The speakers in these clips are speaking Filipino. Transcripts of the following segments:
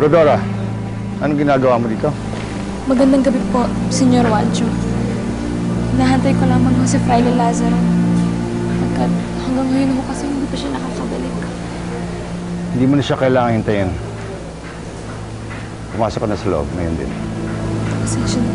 Rodora, anong ginagawa mo dito? Magandang gabi po, Senyor Wancho. Nahantay ko lamang ho si Fraile Lazaro. Pagkat hanggang ngayon ho kasi hindi pa siya nakakabalik. Hindi mo na siya kailangan hintayin. Pumasok ka na sa loob ngayon din. Pasensya na.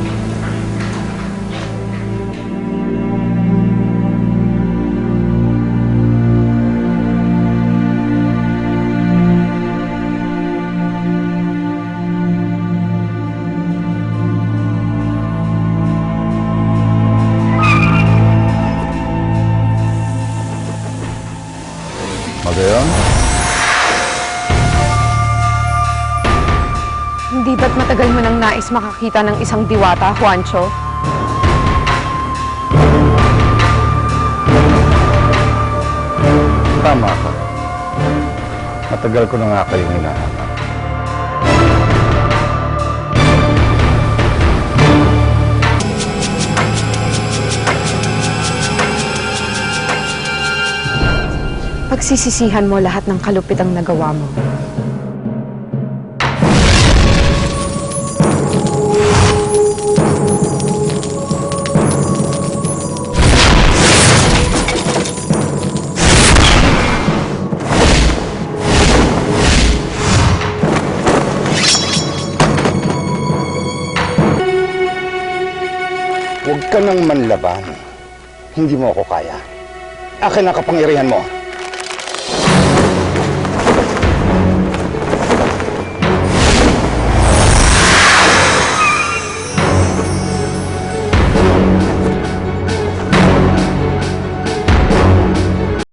Magayon? Hindi ba't matagal mo nang nais makakita ng isang diwata, Juancho? Tama ka. Matagal ko na nga kayong hinahanap. Pagsisisihan mo lahat ng kalupitang nagawa mo. Huwag ka nang manlaban. Hindi mo ako kaya. Akin ang kapangyarihan mo.